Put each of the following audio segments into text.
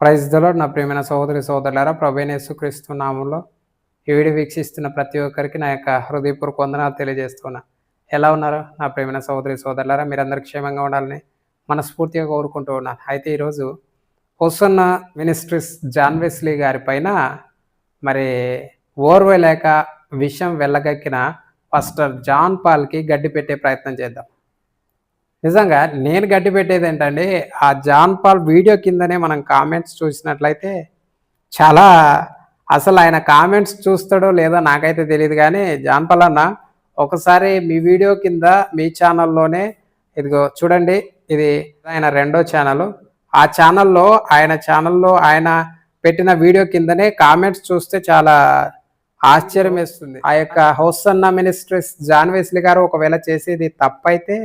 Praise దలో నా ప్రియమైన సహోదరి సోదరులారా ప్రభేనేసు క్రీస్తు నామంలో ఈ వీడియో వీక్షిస్తున్న ప్రతి ఒక్కరికి నా యొక్క హృదయపూర్వక వందనాలు తెలియజేస్తున్నా. ఎలా ఉన్నారు నా ప్రేమైన సహోదరి సోదరులారా మీరందరూ క్షేమంగా ఉండాలని మనస్ఫూర్తిగా కోరుకుంటూ ఉన్నాను అయితే ఈరోజు హొసన్న మినిస్ట్రీస్ జాన్వెస్లీ గారి పైన మరి ఓర్వలేక విషయం వెళ్ళగక్కిన ఫస్టర్ జాన్ పాల్కి గడ్డి పెట్టే ప్రయత్నం చేద్దాం. నిజంగా నేను గడ్డి పెట్టేది ఏంటంటే ఆ జాన్ పాల్ వీడియో కిందనే మనం కామెంట్స్ చూసినట్లయితే చాలా అసలు ఆయన కామెంట్స్ చూస్తాడో లేదో నాకైతే తెలియదు కానీ జాన్ పాల్ అన్న ఒకసారి మీ వీడియో కింద మీ ఛానల్లోనే ఇదిగో చూడండి ఇది ఆయన రెండో ఛానల్. ఆ ఛానల్లో ఆయన ఛానల్లో ఆయన పెట్టిన వీడియో కిందనే కామెంట్స్ చూస్తే చాలా ఆశ్చర్యం వేస్తుంది ఆ యొక్క హౌసన్న మినిస్ట్రీస్ జాన్ వెస్లీ గారు ఒకవేళ చేసేది తప్పైతే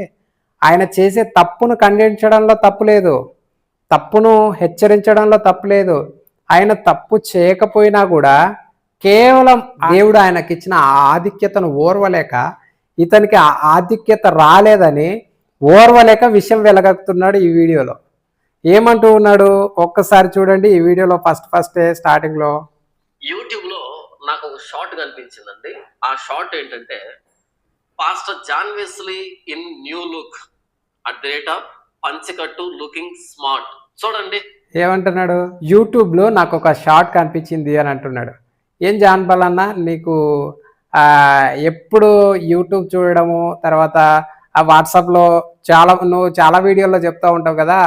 ఆయన చేసే తప్పును ఖండించడంలో తప్పు లేదు. తప్పును హెచ్చరించడంలో తప్పు లేదు. ఆయన తప్పు చేయకపోయినా కూడా కేవలం దేవుడు ఆయనకి ఇచ్చిన ఆ ఆధిక్యతను ఓర్వలేక ఇతనికి ఆ ఆధిక్యత రాలేదని ఓర్వలేక విషయం వెలగక్కుతున్నాడు ఈ వీడియోలో. ఏమంటూ ఉన్నాడు? ఒక్కసారి చూడండి ఈ వీడియోలో ఫస్ట్ ఫస్ట్ స్టార్టింగ్లో యూట్యూబ్లో నాకు ఒక షార్ట్ కనిపించిందండి. ఆ షార్ట్ ఏంటంటే pastor John Wesley in new look. At the rate of పంచకట్టు looking smart. చూడండి. ఏమంటున్నాడు? యూట్యూబ్లో నాకు ఒక షార్ట్ కనిపించింది అని అంటున్నాడు. ఏం జాన్పాల్ నీకు ఎప్పుడు యూట్యూబ్ చూడడము తర్వాత ఆ వాట్సాప్లో చాలా నువ్వు చాలా వీడియోల్లో చెప్తా ఉంటావు కదా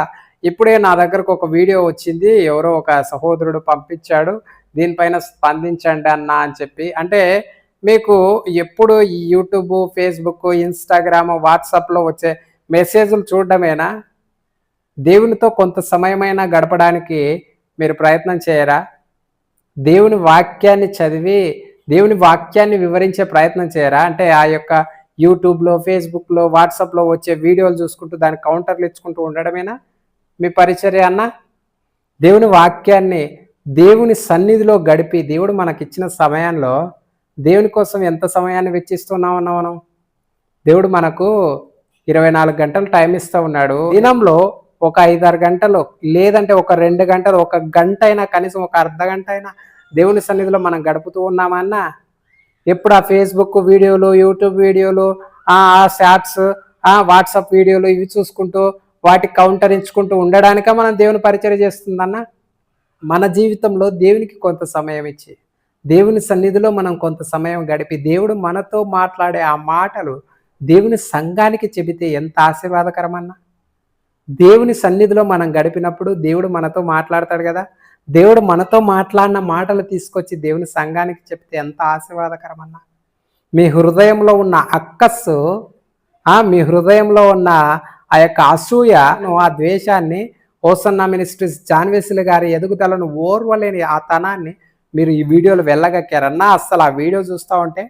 ఇప్పుడే నా దగ్గరకు ఒక వీడియో వచ్చింది ఎవరో ఒక సహోదరుడు పంపించాడు దీనిపైన స్పందించండి అన్న అని చెప్పి. అంటే మీకు ఎప్పుడు ఈ యూట్యూబ్ ఫేస్బుక్ ఇన్స్టాగ్రామ్ వాట్సాప్లో వచ్చే మెసేజ్లు చూడడమేనా? దేవునితో కొంత సమయమైనా గడపడానికి మీరు ప్రయత్నం చేయరా? దేవుని వాక్యాన్ని చదివి దేవుని వాక్యాన్ని వివరించే ప్రయత్నం చేయరా? అంటే ఆ యొక్క యూట్యూబ్లో ఫేస్బుక్లో వాట్సాప్లో వచ్చే వీడియోలు చూసుకుంటూ దాని కౌంటర్లు ఇచ్చుకుంటూ ఉండడమేనా? మీ పరిచర్య అన్న? దేవుని వాక్యాన్ని దేవుని సన్నిధిలో గడిపి దేవుడు మనకిచ్చిన సమయంలో దేవుని కోసం ఎంత సమయాన్ని వెచ్చిస్తున్నామన్నా మనం? దేవుడు మనకు ఇరవై నాలుగు గంటలు టైం ఇస్తూ ఉన్నాడు. దినంలో ఒక ఐదారు గంటలు లేదంటే ఒక రెండు గంటలు ఒక గంట అయినా కనీసం ఒక అర్ధ గంట అయినా దేవుని సన్నిధిలో మనం గడుపుతూ ఉన్నామన్నా? ఎప్పుడు ఆ ఫేస్బుక్ వీడియోలు యూట్యూబ్ వీడియోలు ఆ షార్ట్స్ ఆ వాట్సాప్ వీడియోలు ఇవి చూసుకుంటూ వాటికి కౌంటర్ ఇచ్చుకుంటూ ఉండడానికే మనం దేవుని పరిచయం చేస్తుందన్న? మన జీవితంలో దేవునికి కొంత సమయం ఇచ్చి దేవుని సన్నిధిలో మనం కొంత సమయం గడిపి దేవుడు మనతో మాట్లాడే ఆ మాటలు దేవుని సంఘానికి చెబితే ఎంత ఆశీర్వాదకరమన్నా? దేవుని సన్నిధిలో మనం గడిపినప్పుడు దేవుడు మనతో మాట్లాడతాడు కదా? దేవుడు మనతో మాట్లాడిన మాటలు తీసుకొచ్చి దేవుని సంఘానికి చెప్తే ఎంత ఆశీర్వాదకరమన్నా? మీ హృదయంలో ఉన్న అక్కస్సు మీ హృదయంలో ఉన్న ఆ యొక్క అసూయ ఆ ద్వేషాన్ని ఓసన్న మినిస్ట్రీస్ జాన్వేసులు గారి ఎదుగుదలను ఓర్వలేని ఆ తనాన్ని మీరు ఈ వీడియోలు వెళ్ళగక్కారన్నా అస్సలు ఆ వీడియో చూస్తూ ఉంటే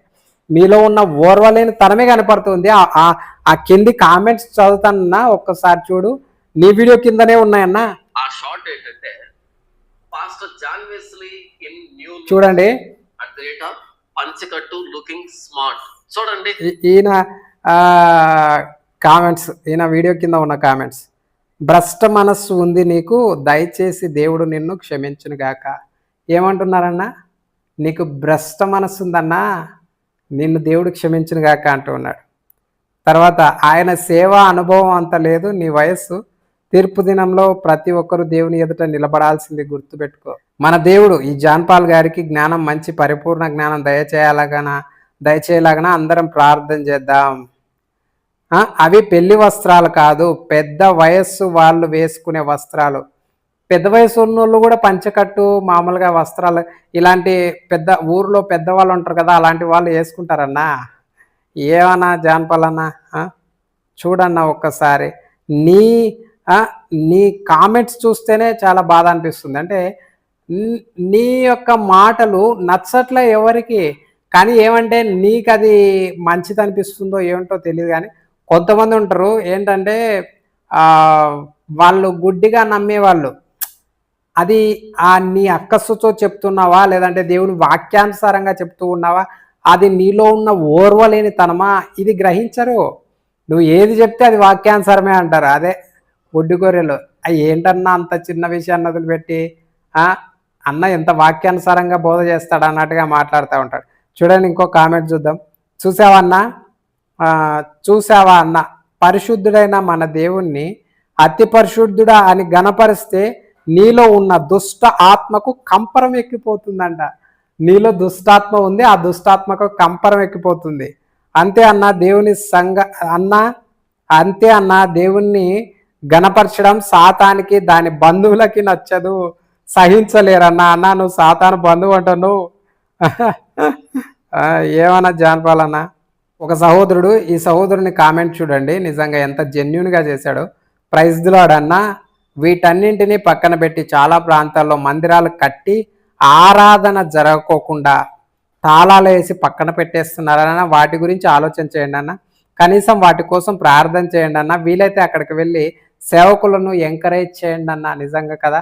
మీలో ఉన్న ఓర్వలేని తనమే కనపడుతుంది. ఆ- కింది కామెంట్స్ చదువుతానన్నా ఒక్కసారి చూడు. నీ వీడియో కిందనే ఉన్నాయన్నా. ఆ షార్ట్ ఏంటంటే pastor John Wesley in new చూడండి. అట్ ద రేట్ ఆఫ్ పంచకట్టు లుకింగ్ స్మార్ట్ చూడండి. ఈయన కామెంట్స్ ఈయన వీడియో కింద ఉన్న కామెంట్స్ భ్రష్ట మనస్సు ఉంది నీకు దయచేసి దేవుడు నిన్ను క్షమించును గాక ఏమంటున్నారన్నా? నీకు భ్రష్ట మనస్సు ఉందన్నా నిన్ను దేవుడు క్షమించిన గాక అంటూ ఉన్నాడు. తర్వాత ఆయన సేవా అనుభవం అంత లేదు నీ వయస్సు తీర్పు దినంలో ప్రతి ఒక్కరు దేవుని ఎదుట నిలబడాల్సింది గుర్తుపెట్టుకో. మన దేవుడు ఈ జాన్పాల్ గారికి జ్ఞానం మంచి పరిపూర్ణ జ్ఞానం దయచేయాలగాన దయచేయలాగన అందరం ప్రార్థన చేద్దాం. అవి పెళ్ళి వస్త్రాలు కాదు పెద్ద వయస్సు వాళ్ళు వేసుకునే వస్త్రాలు. పెద్ద వయసు ఉన్నోళ్ళు కూడా పంచకట్టు మామూలుగా వస్త్రాలు ఇలాంటి పెద్ద ఊర్లో పెద్దవాళ్ళు ఉంటారు కదా అలాంటి వాళ్ళు వేసుకుంటారన్నా. ఏమన్నా జాన్పాలన్నా చూడన్నా ఒక్కసారి. నీ నీ కామెంట్స్ చూస్తేనే చాలా బాధ అనిపిస్తుంది. అంటే నీ యొక్క మాటలు నచ్చట్లే ఎవరికి? కానీ ఏమంటే నీకు అది మంచిది అనిపిస్తుందో ఏమిటో తెలియదు కానీ కొంతమంది ఉంటారు ఏంటంటే వాళ్ళు గుడ్డిగా నమ్మేవాళ్ళు. అది ఆ నీ అక్కస్సుతో చెప్తున్నావా? లేదంటే దేవుని వాక్యానుసారంగా చెప్తూ ఉన్నావా? అది నీలో ఉన్న ఓర్వలేని తనమా ఇది గ్రహించరు. నువ్వు ఏది చెప్తే అది వాక్యానుసారమే అంటారు. అదే ఒడ్డు అవి ఏంటన్నా అంత చిన్న విషయాన్ని వదిలిపెట్టి అన్న ఎంత వాక్యానుసారంగా బోధ చేస్తాడు? అన్నట్టుగా మాట్లాడుతూ ఉంటాడు. చూడండి ఇంకో కామెంట్ చూద్దాం. చూసావా అన్న? చూసావా అన్న? పరిశుద్ధుడైన మన దేవుణ్ణి అతి పరిశుద్ధుడా అని గణపరిస్తే నీలో ఉన్న దుష్ట ఆత్మకు కంపరం ఎక్కిపోతుందంట. నీలో దుష్టాత్మ ఉంది ఆ దుష్టాత్మకు కంపరం ఎక్కిపోతుంది. అంతే అన్న దేవుని సంగ అన్న అంతే అన్న దేవుణ్ణి గణపరచడం సాతానికి దాని బంధువులకి నచ్చదు. సహించలేరన్న అన్న నువ్వు సాతాను బంధువు అంట నువ్వు ఏమన్నా జానపాలన్నా? ఒక సహోదరుడు ఈ సహోదరుని కామెంట్ చూడండి. నిజంగా ఎంత జెన్యున్గా చేశాడు. ప్రైజ్ దిలాడన్నా వీటన్నింటినీ పక్కన పెట్టి చాలా ప్రాంతాల్లో మందిరాలు కట్టి ఆరాధన జరగకోకుండా తాళాలు వేసి పక్కన పెట్టేస్తున్నారన్న వాటి గురించి ఆలోచన చేయండి అన్న. కనీసం వాటి కోసం ప్రార్థన చేయండి అన్న. వీలైతే అక్కడికి వెళ్ళి సేవకులను ఎంకరేజ్ చేయండి అన్న. నిజంగా కదా?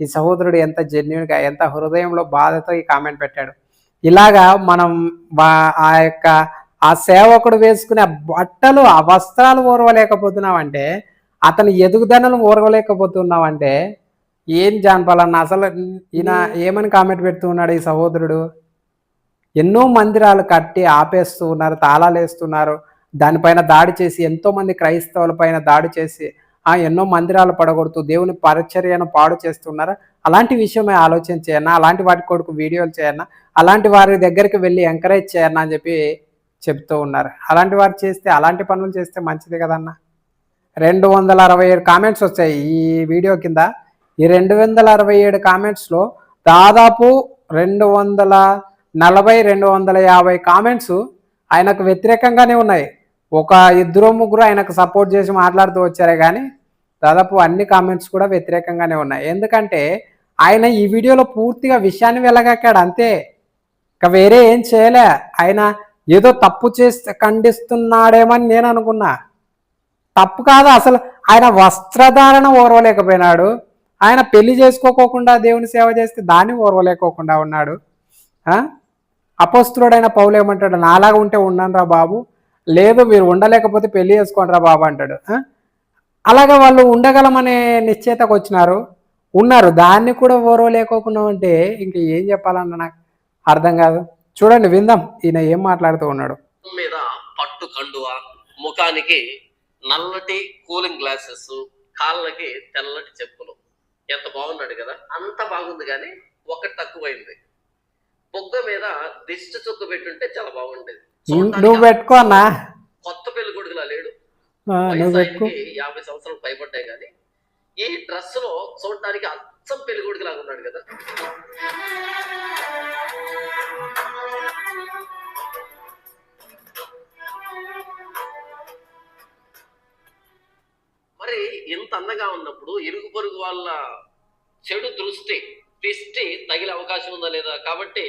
ఈ సహోదరుడు ఎంత జెన్యున్గా ఎంత హృదయంలో బాధతో ఈ కామెంట్ పెట్టాడు. ఇలాగా మనం వా- ఆ యొక్క ఆ సేవకుడు వేసుకునే ఆ బట్టలు ఆ వస్త్రాలు ఓర్వలేకపోతున్నామంటే అతని ఎదుగుదలను ఓర్వలేకపోతున్నామంటే ఏం జానపాలన్న అసలు ఈయన ఏమని కామెంట్ పెడుతూ ఉన్నాడు ఈ సహోదరుడు? ఎన్నో మందిరాలు కట్టి ఆపేస్తూ ఉన్నారు తాళాలు వేస్తున్నారు దానిపైన దాడి చేసి ఎంతో మంది క్రైస్తవుల పైన దాడి చేసి ఆ ఎన్నో మందిరాలు పడగొడుతూ దేవుని పరిచర్యను పాడు చేస్తున్నారు. అలాంటి విషయమే ఆలోచన చేయన్నా అలాంటి వాటి కొడుకు వీడియోలు చేయన్నా అలాంటి వారి దగ్గరికి వెళ్ళి ఎంకరేజ్ చేయన్నా అని చెప్పి చెప్తూ ఉన్నారు. అలాంటి వారు చేస్తే అలాంటి పనులు చేస్తే మంచిది కదన్న? రెండు వందల అరవై ఏడు కామెంట్స్ వచ్చాయి. ఈ వీడియో కింద ఈ రెండు వందల అరవై ఏడు కామెంట్స్లో దాదాపు రెండు వందల నలభై రెండు వందల యాభై కామెంట్స్ ఆయనకు వ్యతిరేకంగానే ఉన్నాయి. ఒక ఇద్దరు ముగ్గురు ఆయనకు సపోర్ట్ చేసి మాట్లాడుతూ వచ్చారే కానీ దాదాపు అన్ని కామెంట్స్ కూడా వ్యతిరేకంగానే ఉన్నాయి. ఎందుకంటే ఆయన ఈ వీడియోలో పూర్తిగా విషయాన్ని వెళ్ళగక్కాడు అంతే. ఇక వేరే ఏం చేయలే. ఆయన ఏదో తప్పు చేస్తే ఖండిస్తున్నాడేమని నేను అనుకున్నా. తప్పు కాదు అసలు ఆయన వస్త్రధారణ ఓర్వలేకపోయినాడు. ఆయన పెళ్ళి చేసుకోకోకుండా దేవుని సేవ చేస్తే దాన్ని ఓర్వలేకోకుండా ఉన్నాడు. ఆ? అపస్తుడైన పౌలు ఏమంటాడు నాలాగా ఉంటే ఉండను రా బాబు లేదు మీరు ఉండలేకపోతే పెళ్ళి చేసుకోండి రా బాబు అంటాడు. అలాగే వాళ్ళు ఉండగలమనే నిశ్చేతకు వచ్చినారు. ఉన్నారు. దాన్ని కూడా ఓర్వలేకోకుండా ఉంటే ఇంక ఏం చెప్పాలన్న నాకు అర్థం కాదు. చూడండి విందాం. ఈయన ఏం మాట్లాడుతూ ఉన్నాడు? మీద పట్టు కండువ ముఖానికి నల్లటి కూలింగ్ గ్లాసెస్ కాళ్ళకి తెల్లటి చెప్పులు. ఎంత బాగున్నాడు కదా? అంత బాగుంది కానీ ఒకటి తక్కువైంది. బొగ్గ మీద దిష్టి చుక్క పెట్టుంటే చాలా బాగుండేది. నువ్వు పెట్టుకో అన్నా. కొత్త పెళ్ళి కొడుకులా లేడు. యాభై సంవత్సరాలు పైబడ్డాయి కానీ ఈ డ్రెస్లో చూడడానికి అచ్చం పెళ్ళి కొడుకులాగా ఉన్నాడు కదా. ఇంత ఉన్నప్పుడు ఇరుగు పొరుగు వాళ్ళ చెడు దృష్టి దిష్టి తగిలే అవకాశం ఉందా లేదా? కాబట్టి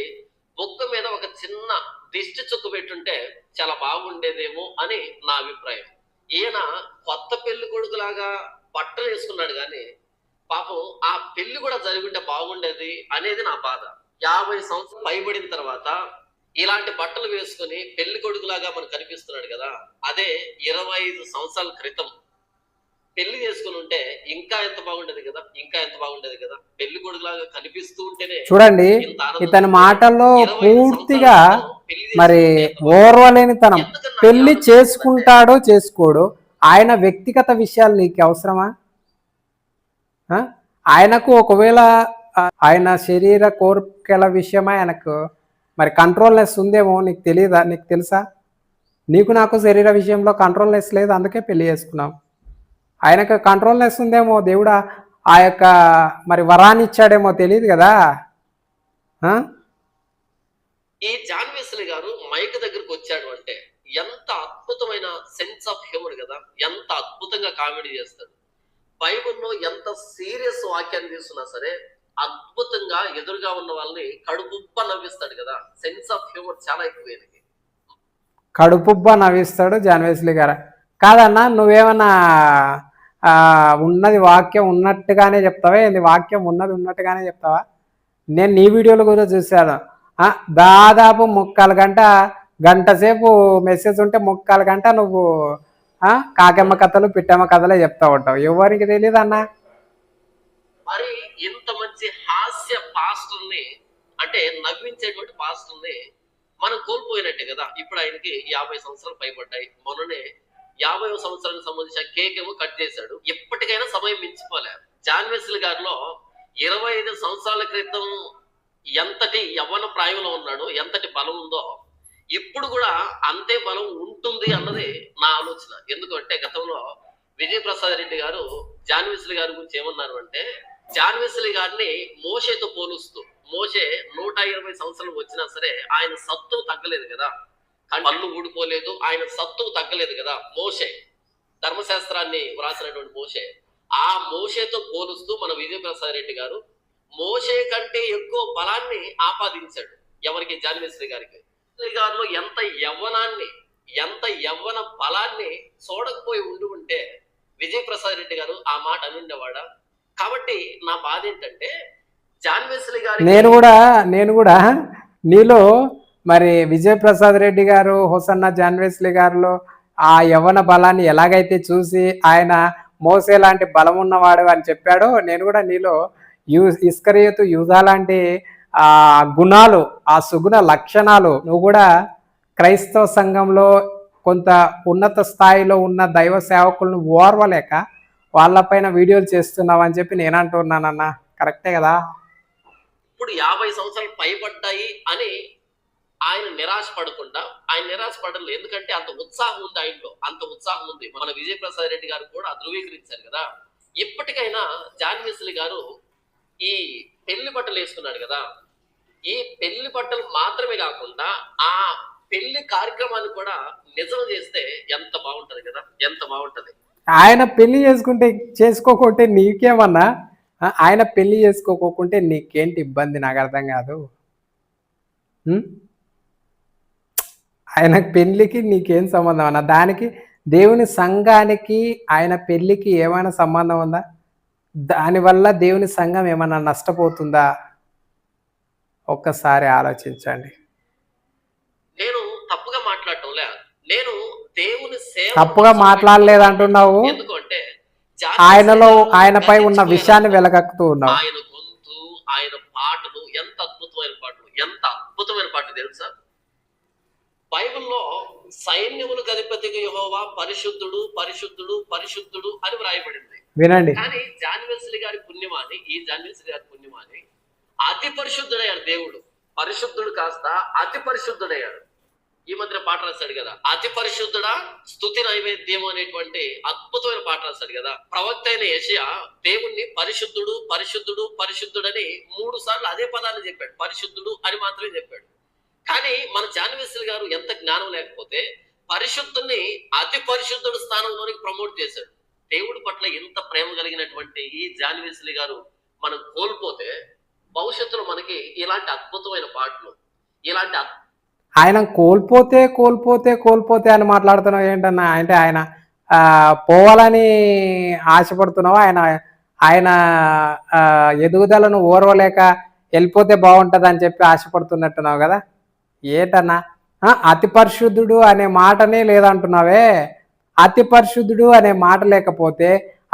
బొక్క మీద ఒక చిన్న దిష్టి చుక్కు పెట్టుంటే చాలా బాగుండేదేమో అని నా అభిప్రాయం. ఈయన కొత్త పెళ్ళి కొడుకులాగా బట్టలు వేసుకున్నాడు కానీ పాపం ఆ పెళ్ళి కూడా జరిగింటే బాగుండేది అనేది నా బాధ. యాభై సంవత్సరాలు పైబడిన తర్వాత ఇలాంటి బట్టలు వేసుకుని పెళ్ళి కొడుకులాగా మనకు కనిపిస్తున్నాడు కదా అదే ఇరవై ఐదు సంవత్సరాల క్రితం. పెళ్ళి చేసుకుని ఉంటే ఇంకా ఎంత బాగుండేది కదా? ఇంకా ఎంత బాగుండేది కదా? పెళ్ళి కొడుకులాగా కనిపిస్తూ ఉంటేనే చూడండి ఇతని. మాటల్లో పూర్తిగా మరి? ఓర్వలేనితనం. పెళ్ళి చేసుకుంటాడో చేసుకోడు. ఆయన వ్యక్తిగత విషయాలు నీకు అవసరమా? ఆయనకు ఒకవేళ ఆయన శరీర కోరికల విషయమా ఆయనకు? మరి కంట్రోల్నెస్ ఉందేమో నీకు తెలియదా నీకు తెలుసా? నీకు నాకు శరీర విషయంలో కంట్రోల్నెస్ లేదు అందుకే పెళ్ళి చేసుకున్నాం. ఆయనకు కంట్రోల్నెస్ ఉందేమో దేవుడా? ఆ యొక్క మరి వరాన్ని ఇచ్చాడేమో తెలియదు కదా? ఆ? ఈ జాన్ వెస్లీ గారు మైక్ దగ్గరకు వచ్చాడు అంటే ఎంత అద్భుతమైన సెన్స్ ఆఫ్ హ్యూమర్ కదా? ఎంత అద్భుతంగా కామెడీ చేస్తాడు. బైబిల్లో ఎంత సీరియస్ వాక్యాన్ని తీసుకున్నా సరే అద్భుతంగా ఎదురుగా ఉన్న వాళ్ళని కడుపుబ్బ నవ్విస్తాడు కదా? సెన్స్ ఆఫ్ హ్యూమర్ చాలా ఎక్కువ కడుపుబ్బ నవ్విస్తాడు జాన్వేస్లీ గారు. కాదన్నా నువ్వేమన్నా ఉన్నది వాక్యం ఉన్నట్టుగానే చెప్తావా? ఏంది వాక్యం ఉన్నది ఉన్నట్టుగానే చెప్తావా? నేను నీ వీడియోలు కూడా చూశాను. దాదాపు ముక్కాలు గంట గంట సేపు మెసేజ్ ఉంటే ముక్కాలు గంట నువ్వు కాకమ్మ కాకెమ్మ కథలు పిట్టమ్మ కథలే చెప్తా ఉంటావు. ఎవరికి తెలియదు అన్నా మరి ఇంత మంచి హాస్య అంటే నవ్వించేటువంటి పాస్టర్ని మనం కోల్పోయినట్టే కదా? ఇప్పుడు ఆయనకి యాభై సంవత్సరాలు పైబడ్డాయి. మొన్ననే యాభై సంవత్సరానికి సంబంధించిన కేక్ ఏమో కట్ చేశాడు. ఎప్పటికైనా సమయం మించిపోలే. జాన్వెస్ల గారిలో ఇరవై ఐదు సంవత్సరాల క్రితం ఎంతటి యవ్వన ప్రాయంలో ఉన్నాడో ఎంతటి బలం ఉందో ఇప్పుడు కూడా అంతే బలం ఉంటుంది అన్నది నా ఆలోచన. ఎందుకంటే గతంలో విజయ్ ప్రసాద్ రెడ్డి గారు జాన్విస్ల గారి గురించి ఏమన్నారు అంటే జాన్విస్లి గారిని మోషేతో పోలుస్తూ మోషే నూట ఇరవై సంవత్సరాలు వచ్చినా సరే ఆయన సత్తు తగ్గలేదు కదా. పళ్ళు ఊడిపోలేదు ఆయన సత్తు తగ్గలేదు కదా మోషే. ధర్మశాస్త్రాన్ని వ్రాసినటువంటి మోషే. ఆ మోషేతో పోలుస్తూ మన విజయ ప్రసాద్ రెడ్డి గారు మోషే కంటే ఎక్కువ బలాన్ని ఆపాదించాడు ఎవరికి? జాన్వేశ్వరి గారికి. గారిలో ఎంత యవ్వనాన్ని ఎంత యవ్వన బలాన్ని చూడకపోయి ఉండి ఉంటే విజయ్ ప్రసాద్ రెడ్డి గారు ఆ మాట అనుండేవాడా? కాబట్టి నా బాధ ఏంటంటే జాన్వేశ్వరి గారి నేను కూడా నేను కూడా నీలో మరి విజయప్రసాద్ రెడ్డి గారు హోసన్న జాన్వేస్లీ గారిలో ఆ యవ్వన బలాన్ని ఎలాగైతే చూసి ఆయన మోసే లాంటి బలం ఉన్నవాడు అని చెప్పాడో నేను కూడా నీలో యూ ఇస్కరియతు యూజా లాంటి ఆ గుణాలు ఆ సుగుణ లక్షణాలు నువ్వు కూడా క్రైస్తవ సంఘంలో కొంత ఉన్నత స్థాయిలో ఉన్న దైవ సేవకులను ఓర్వలేక వాళ్ళపైన వీడియోలు చేస్తున్నావు అని చెప్పి నేను అంటున్నానన్నా. కరెక్టే కదా? ఇప్పుడు యాభై సంవత్సరాలు పైబడ్డాయి అని ఆయన నిరాశ పడకుండా ఆయన నిరాశ పడలేదు ఎందుకంటే అంత ఉత్సాహం ఉంది ఆయనలో అంత ఉత్సాహం ఉంది. మన విజయప్రసాద్ రెడ్డి గారు కూడా ధృవీకరించారు కదా. ఇప్పటికైనా జాన్వేశ్వరి గారు ఈ పెళ్ళి బట్టలు వేసుకున్నాడు కదా. ఈ పెళ్ళి బట్టలు మాత్రమే కాకుండా ఆ పెళ్ళి కార్యక్రమాన్ని కూడా నిజం చేస్తే ఎంత బాగుంటది కదా. ఎంత బాగుంటది. ఆయన పెళ్ళి చేసుకుంటే చేసుకోకుంటే నీకేమన్నా? ఆయన పెళ్ళి చేసుకోకుంటే నీకేంటి ఇబ్బంది? నాకు అర్థం కాదు. ఆయన పెళ్ళికి నీకేం సంబంధం అన్న? దానికి దేవుని సంఘానికి ఆయన పెళ్ళికి ఏమైనా సంబంధం ఉందా? దానివల్ల దేవుని సంఘం ఏమైనా నష్టపోతుందా? ఒక్కసారి ఆలోచించండి. నేను తప్పుగా మాట్లాడటంలే. నేను దేవుని తప్పుగా మాట్లాడలేదు అంటున్నావు ఎందుకంటే ఆయనలో ఆయనపై ఉన్న విషయాన్ని వెలగక్కుతూ ఉన్నావు. ఆయన గొంతు ఆయన పాటలు ఎంత అద్భుతమైన పాటలు ఎంత అద్భుతమైన పాటలు తెలుసా? బైబిల్లో సైన్యములకు అధిపతిగా యెహోవా పరిశుద్ధుడు పరిశుద్ధుడు పరిశుద్ధుడు అని వ్రాయబడింది. వినండి. కానీ జాన్వెస్లీ గారి పుణ్యమాని ఈ జాన్వెస్లీ గారి పుణ్యమాని అతి పరిశుద్ధుడయ్యాడు దేవుడు. పరిశుద్ధుడు కాస్త అతి పరిశుద్ధుడయ్యాడు. ఈ మధ్య పాట రాశాడు కదా. అతి పరిశుద్ధుడా స్తుతి నైవేద్యం అనేటువంటి అద్భుతమైన పాట రాశాడు కదా. ప్రవక్త అయిన యెషయా దేవుణ్ణి పరిశుద్ధుడు పరిశుద్ధుడు పరిశుద్ధుడని మూడు సార్లు అదే పదాన్ని చెప్పాడు. పరిశుద్ధుడు అని మాత్రమే చెప్పాడు. కానీ మన జాన్వేశ్వరి గారు ఎంత జ్ఞానం లేకపోతే పరిశుద్ధుని అతి పరిశుద్ధుడు స్థానంలోనికి ప్రమోట్ చేశాడు. దేవుడి పట్ల ఎంత ప్రేమ కలిగినటువంటి ఈ జాన్వేశ్వరి గారు మనం కోల్పోతే భవిష్యత్తులో మనకి ఇలాంటి అద్భుతమైన పాటలు ఇలాంటి ఆయన కోల్పోతే కోల్పోతే కోల్పోతే అని మాట్లాడుతున్నావు ఏంటన్నా? అంటే ఆయన పోవాలని ఆశపడుతున్నావు? ఆయన ఆయన ఎదుగుదలను ఓర్వలేక వెళ్ళిపోతే బాగుంటుంది అని చెప్పి ఆశపడుతున్నట్టున్నావు కదా? ఏంటన్నా అతి పరిశుద్ధుడు అనే మాటనే లేదంటున్నావే. అతి పరిశుద్ధుడు అనే మాట లేకపోతే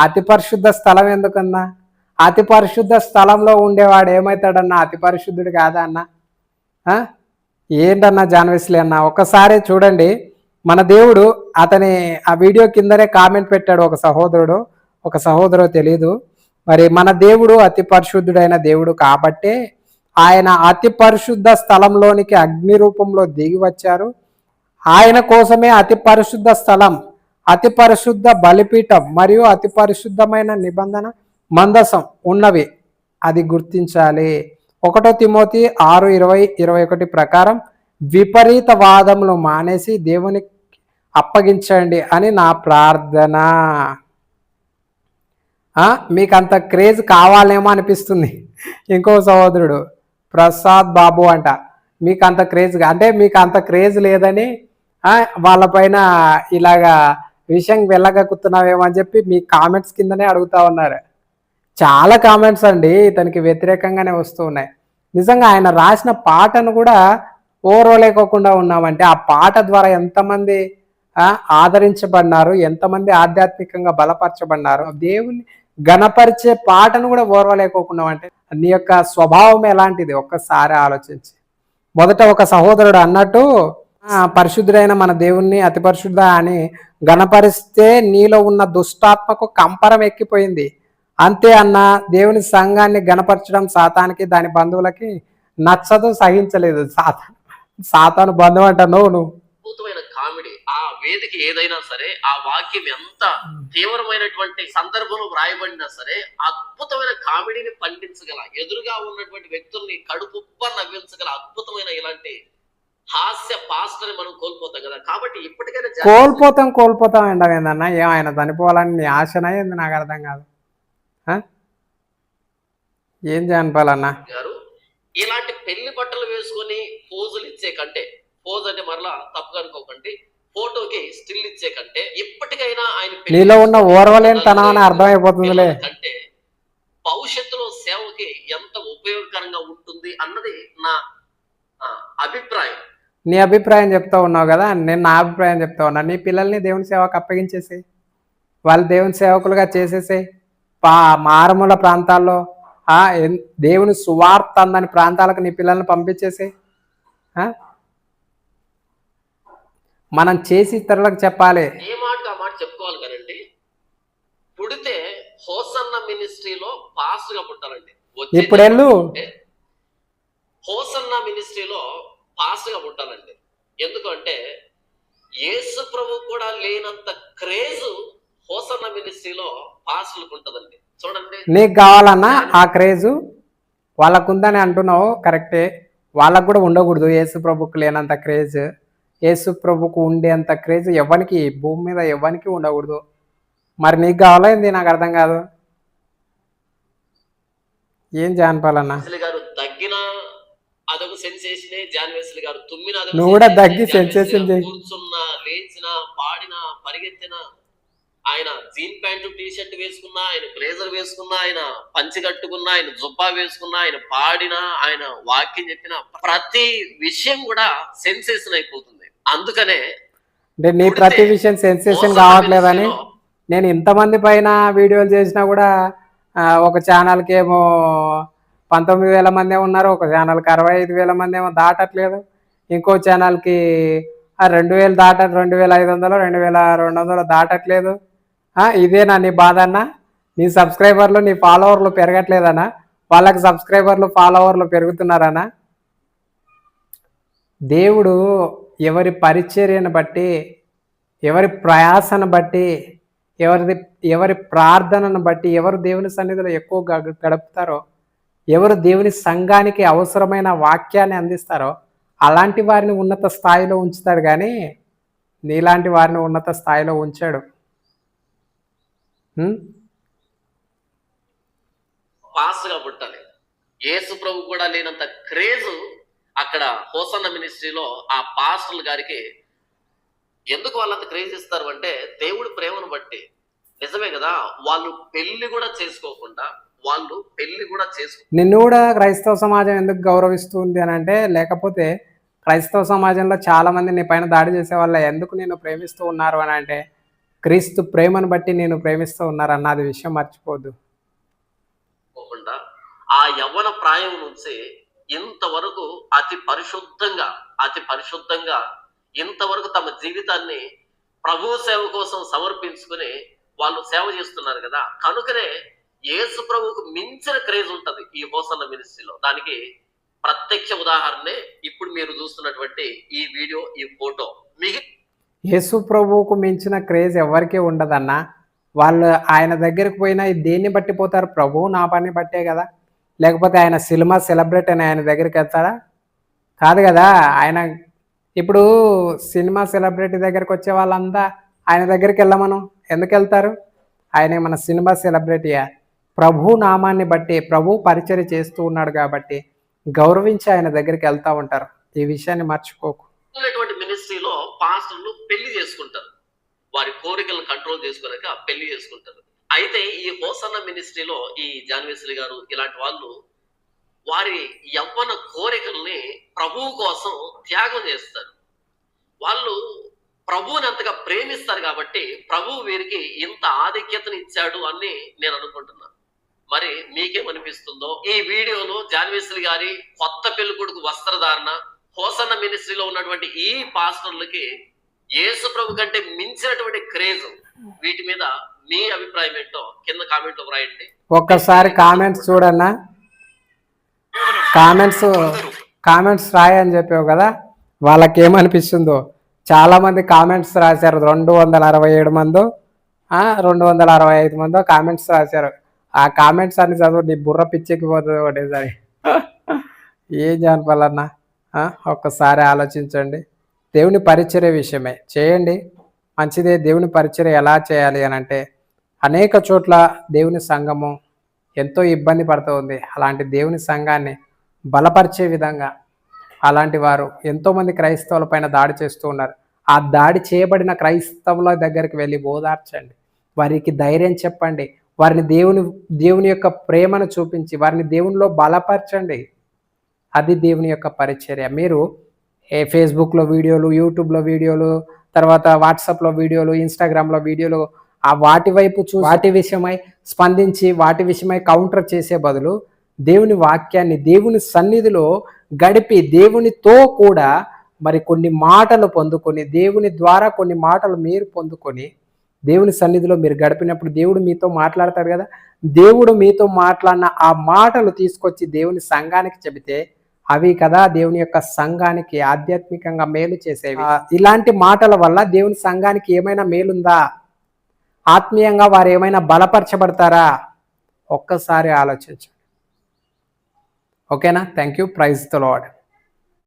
అతి పరిశుద్ధ స్థలం ఎందుకన్నా? అతి పరిశుద్ధ స్థలంలో ఉండేవాడు ఏమవుతాడన్నా అతి పరిశుద్ధుడు కాదా అన్నా? ఏంటన్నా జాన్వెస్లీ అన్న? ఒకసారి చూడండి. మన దేవుడు అతని ఆ వీడియో కిందనే కామెంట్ పెట్టాడు ఒక సహోదరుడు. ఒక సహోదరు తెలియదు మరి మన దేవుడు అతి పరిశుద్ధుడైన దేవుడు కాబట్టే ఆయన అతి పరిశుద్ధ స్థలంలోనికి అగ్ని రూపంలో దిగి వచ్చారు. ఆయన కోసమే అతి పరిశుద్ధ స్థలం అతి పరిశుద్ధ బలిపీఠం మరియు అతి పరిశుద్ధమైన నిబంధన మందసం ఉన్నవి. అది గుర్తించాలి. ఒకటో తిమోతి ఆరు ఇరవై ఇరవై ఒకటి ప్రకారం విపరీత వాదములు మానేసి దేవుని అప్పగించండి అని నా ప్రార్థన. మీకు అంత క్రేజ్ కావాలేమో అనిపిస్తుంది. ఇంకో సహోదరుడు ప్రసాద్ బాబు అంట. మీకు అంత క్రేజ్ అంటే మీకు అంత క్రేజ్ లేదని వాళ్ళపైన ఇలాగా విషయం వెళ్ళగక్కుతున్నావేమో అని చెప్పి మీ కామెంట్స్ కిందనే అడుగుతా ఉన్నారు. చాలా కామెంట్స్ అండి ఇతనికి వ్యతిరేకంగానే వస్తూ ఉన్నాయి. నిజంగా ఆయన రాసిన పాటను కూడా ఓర్వలేకోకుండా ఉన్నామంటే ఆ పాట ద్వారా ఎంతమంది ఆదరించబడినారు ఎంతమంది ఆధ్యాత్మికంగా బలపరచబడినారు దేవుని గణపరిచే పాటను కూడా ఓర్వలేకోకుండా అంటే నీ యొక్క స్వభావం ఎలాంటిది? ఒక్కసారి ఆలోచించి. మొదట ఒక సహోదరుడు అన్నట్టు పరిశుద్ధుడైన మన దేవుణ్ణి అతి పరిశుద్ధ అని గణపరిస్తే నీలో ఉన్న దుష్టాత్మకు కంపరం ఎక్కిపోయింది. అంతే అన్న దేవుని సంఘాన్ని గణపరచడం సాతానికి దాని బంధువులకి నచ్చదు సహించలేదు. సాతాను సాతాను బంధువు అంట నువ్వు. నువ్వు వేదిక ఏదైనా సరే ఆ వాక్యం ఎంత తీవ్రమైనటువంటి సందర్భంలో వ్రాయబడినా సరే అద్భుతమైన కామెడీని పండించగల ఎదురుగా ఉన్నటువంటి వ్యక్తుల్ని కడుపుబ్బ నవ్వించగల అద్భుతమైన ఇలాంటి హాస్య పాస్టర్ని మనం కోల్పోతాం కదా. కాబట్టి ఇప్పటికైనా కోల్పోతాం కోల్పోతాం ఏంటన్నా ఏం ఆయన చనిపోవాలని నీ ఆశనా ఏంది? నాకు అర్థం కాదు? ఏం చనిపోవాలన్నా? గారు ఇలాంటి పెళ్ళి బట్టలు వేసుకొని పోజులు ఇచ్చే కంటే పోజ్ అంటే మరలా తప్పుగా అనుకోకండి. ఫోటోకి స్టిల్ ఇచ్చే కంటే ఇప్పటికైనా ఆయన నీలో ఉన్న ఓర్వలేని తనం అని అర్థమైపోతుందిలే. కంటే భవిష్యత్తులో సేవకి ఎంత ఉపయోగకరంగా ఉంటుంది అన్నది నా అభిప్రాయం. నీ అభిప్రాయం చెప్తా ఉన్నావు కదా నేను నా అభిప్రాయం చెప్తా ఉన్నా. నీ పిల్లల్ని దేవుని సేవకు అప్పగించేసి వాళ్ళు దేవుని సేవకులుగా చేసేసి పా మారుమూల ప్రాంతాల్లో దేవుని సువార్త అందని ప్రాంతాలకు నీ పిల్లల్ని పంపించేసి? మనం చేసి ఇతరులకు చెప్పాలి. ఏ మాట ఆ మాట చెప్పుకోవాలి కదండి? పుడితే హోసన్న మినిస్ట్రీలో పాస్గా పుట్టాలండి ఇప్పుడు వెళ్ళు. హోసన్న మినిస్ట్రీలో పాస్గా పుట్టాలండి. ఎందుకంటే యేసు ప్రభు కూడా లేనంత క్రేజ్ హోసన్న మినిస్ట్రీలో పాస్లకు ఉంటదండి చూడండి. నీకు కావాలన్నా ఆ క్రేజు వాళ్ళకుందని అంటున్నావు కరెక్టే. వాళ్ళకు కూడా ఉండకూడదు యేసు ప్రభుకు లేనంత క్రేజ్. యేసు ప్రభుకు ఉండేంత క్రేజ్ ఎవరికి? భూమి మీద ఎవరికి ఉండకూడదు? మరి నీకు కావాలా ఏంది నాకు అర్థం కాదు. ఏం జానపాలన్నా అదొక సెన్సేషన్ జాన్ వెస్లీ గారు తుమ్మిన నువ్వు కూడా. దగ్గి చేయి. కూర్చున్నా లేచినా పాడినా పరిగెత్తినా ఆయన జీన్ ప్యాంటు టీ షర్ట్ వేసుకున్నా ఆయన బ్లేజర్ వేసుకున్నా ఆయన పంచి కట్టుకున్నా ఆయన జుబ్బా వేసుకున్నా ఆయన పాడినా ఆయన వాక్యం చెప్పిన ప్రతి విషయం కూడా సెన్సేషన్ అయిపోతుంది. అందుకనే అంటే నీ ప్రతి విషయం సెన్సేషన్ కావట్లేదని నేను ఇంతమంది పైన వీడియోలు చేసినా కూడా ఒక ఛానల్కి ఏమో పంతొమ్మిది వేల మంది ఉన్నారు ఒక ఛానల్కి అరవై ఐదు వేల మంది ఏమో దాటట్లేదు. ఇంకో ఛానల్కి రెండు వేలు దాట రెండు వేల ఐదు వందలు రెండు వేల రెండు వందలు దాటట్లేదు. ఇదేనా నీ బాధ అన్న? నీ సబ్స్క్రైబర్లు నీ ఫాలోవర్లు పెరగట్లేదనా వాళ్ళకి సబ్స్క్రైబర్లు ఫాలోవర్లు పెరుగుతున్నారనా దేవుడు ఎవరి పరిచర్యను బట్టి ఎవరి ప్రయాసను బట్టి ఎవరిది ఎవరి ప్రార్థనను బట్టి ఎవరు దేవుని సన్నిధిలో ఎక్కువ గడుపుతారో ఎవరు దేవుని సంఘానికి అవసరమైన వాక్యాన్ని అందిస్తారో అలాంటి వారిని ఉన్నత స్థాయిలో ఉంచుతాడు కానీ నీలాంటి వారిని ఉన్నత స్థాయిలో ఉంచాడు ఉం? పుట్టాలి యేసు ప్రభు కూడా లేనంత క్రేజ్ అక్కడ హోసన్న మినిస్ట్రీలో ఆ పాస్టర్ల గారికి ఎందుకు వాళ్ళంత క్రేజ్ ఇస్తారు అంటే దేవుడి ప్రేమను బట్టి. నిజమే కదా? వాళ్ళు పెళ్ళి కూడా చేసుకోకుండా వాళ్ళు పెళ్ళి కూడా చేసుకో. నిన్ను కూడా క్రైస్తవ సమాజం ఎందుకు గౌరవిస్తుంది అని అంటే లేకపోతే క్రైస్తవ సమాజంలో చాలా మంది నీ పైన దాడి చేసే వాళ్ళ ఎందుకు నేను ప్రేమిస్తూ ఉన్నారు అని అంటే క్రీస్తు ప్రేమను బట్టి నేను ప్రేమిస్తూ ఉన్నారు అన్నది విషయం మర్చిపోద్దు. పోకుండా ఆ యవ్వన ప్రాయం నుంచి ఇంతవరకు అతి పరిశుద్ధంగా అతి పరిశుద్ధంగా ఇంతవరకు తమ జీవితాన్ని ప్రభు సేవ కోసం సమర్పించుకుని వాళ్ళు సేవ చేస్తున్నారు కదా. కనుకనే యేసు ప్రభుకు మించిన క్రేజ్ ఉంటది ఈ హోసన్న మినిస్ట్రీలో. దానికి ప్రత్యక్ష ఉదాహరణే ఇప్పుడు మీరు చూస్తున్నటువంటి ఈ వీడియో ఈ ఫోటో. మిగి యేసు ప్రభువుకు మించిన క్రేజ్ ఎవరికీ ఉండదన్నా. వాళ్ళు ఆయన దగ్గరికి పోయినా దేన్ని బట్టి పోతారు ప్రభువు నా పని బట్టే కదా. లేకపోతే ఆయన సినిమా సెలబ్రిటీ అని ఆయన దగ్గరికి వెళ్తారా కాదు కదా ఆయన ఇప్పుడు సినిమా సెలబ్రిటీ దగ్గరికి వచ్చే వాళ్ళంతా ఆయన దగ్గరికి వెళ్ళమను? ఎందుకు వెళ్తారు? ఆయన మన సినిమా సెలబ్రిటీయా? ప్రభు నామాన్ని బట్టి ప్రభు పరిచయం చేస్తూ ఉన్నాడు కాబట్టి గౌరవించి ఆయన దగ్గరికి వెళ్తా ఉంటారు. ఈ విషయాన్ని మర్చిపోకు. మినిస్ట్రీలో పాస్టర్లు పెళ్ళి చేసుకుంటారు. వారి కోరికలను కంట్రోల్ చేసుకోలేక పెళ్ళి చేసుకుంటారు. అయితే ఈ హోసన్న మినిస్ట్రీలో ఈ జాన్వేశ్వరి గారు ఇలాంటి వాళ్ళు వారి యవ్వన కోరికల్ని ప్రభువు కోసం త్యాగం చేస్తారు. వాళ్ళు ప్రభువుని అంతగా ప్రేమిస్తారు కాబట్టి ప్రభువు వీరికి ఇంత ఆధిక్యతను ఇచ్చాడు అని నేను అనుకుంటున్నాను మరి మీకేమనిపిస్తుందో? ఈ వీడియోలో జాన్వేశ్వరి గారి కొత్త పెళ్ళికొడుకు వస్త్రధారణ హోసన్న మినిస్ట్రీలో ఉన్నటువంటి ఈ పాస్టర్లకి యేసు ప్రభు కంటే మించినటువంటి క్రేజ్ వీటి మీద మీ అభిప్రాయం ఏంటో కింద కామెంట్లో ఒక్కసారి కామెంట్స్ చూడన్నా. కామెంట్స్ కామెంట్స్ రాయని చెప్పావు కదా వాళ్ళకి ఏమనిపిస్తుందో చాలా మంది కామెంట్స్ రాశారు రెండు వందల అరవై ఏడు మందో రెండు వందల అరవై ఐదు మందో కామెంట్స్ రాశారు. ఆ కామెంట్స్ అన్ని చదువు నీ బుర్ర పిచ్చెక్కి పోతుంది ఒకటేసారి ఏం జానపాలన్నా ఒక్కసారి ఆలోచించండి. దేవుని పరిచర్య విషయమే. చేయండి. మంచిదే దేవుని పరిచయం ఎలా చేయాలి అని అంటే అనేక చోట్ల దేవుని సంఘము ఎంతో ఇబ్బంది పడుతుంది అలాంటి దేవుని సంఘాన్ని బలపరిచే విధంగా అలాంటి వారు ఎంతోమంది క్రైస్తవుల పైన దాడి చేస్తూ ఉన్నారు. ఆ దాడి చేయబడిన క్రైస్తవుల దగ్గరికి వెళ్ళి ఓదార్చండి. వారికి ధైర్యం చెప్పండి. వారిని దేవుని దేవుని యొక్క ప్రేమను చూపించి వారిని దేవునిలో బలపరచండి. అది దేవుని యొక్క పరిచర్య. మీరు ఏ ఫేస్బుక్లో వీడియోలు యూట్యూబ్లో వీడియోలు తర్వాత వాట్సాప్లో వీడియోలు ఇన్స్టాగ్రామ్లో వీడియోలు ఆ వాటి వైపు చూ వాటి విషయమై స్పందించి వాటి విషయమై కౌంటర్ చేసే బదులు దేవుని వాక్యాన్ని దేవుని సన్నిధిలో గడిపి దేవునితో కూడా మరి కొన్ని మాటలు పొందుకొని దేవుని ద్వారా కొన్ని మాటలు మీరు పొందుకొని దేవుని సన్నిధిలో మీరు గడిపినప్పుడు దేవుడు మీతో మాట్లాడతాడు కదా? దేవుడు మీతో మాట్లాడిన ఆ మాటలు తీసుకొచ్చి దేవుని సంఘానికి చెబితే అవి కదా దేవుని యొక్క సంఘానికి ఆధ్యాత్మికంగా మేలు చేసేవి. ఇలాంటి మాటల వల్ల దేవుని సంఘానికి ఏమైనా మేలుందా? ఆత్మీయంగా వారు ఏమైనా బలపరచబడతారా? ఒక్కసారి ఆలోచించండి. ఓకేనా? Thank you ప్రైజ్తో lord